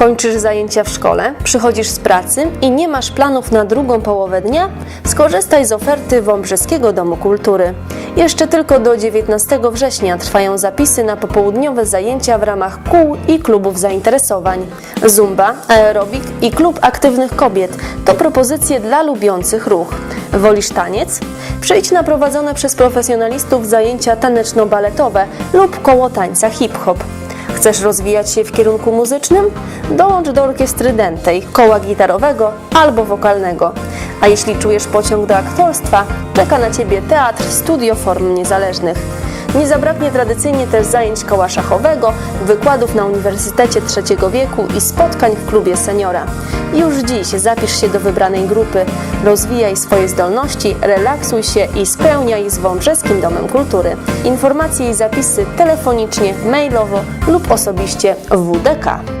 Kończysz zajęcia w szkole, przychodzisz z pracy i nie masz planów na drugą połowę dnia? Skorzystaj z oferty Wąbrzeskiego Domu Kultury. Jeszcze tylko do 19 września trwają zapisy na popołudniowe zajęcia w ramach kół i klubów zainteresowań. Zumba, aerobik i klub aktywnych kobiet to propozycje dla lubiących ruch. Wolisz taniec? Przyjdź na prowadzone przez profesjonalistów zajęcia taneczno-baletowe lub koło tańca hip-hop. Chcesz rozwijać się w kierunku muzycznym? Dołącz do orkiestry dętej, koła gitarowego albo wokalnego. A jeśli czujesz pociąg do aktorstwa, czeka na Ciebie teatr Studio Form Niezależnych. Nie zabraknie tradycyjnie też zajęć koła szachowego, wykładów na Uniwersytecie Trzeciego Wieku i spotkań w klubie seniora. Już dziś zapisz się do wybranej grupy, rozwijaj swoje zdolności, relaksuj się i spełniaj z Wąbrzeskim Domem Kultury. Informacje i zapisy telefonicznie, mailowo lub osobiście w WDK.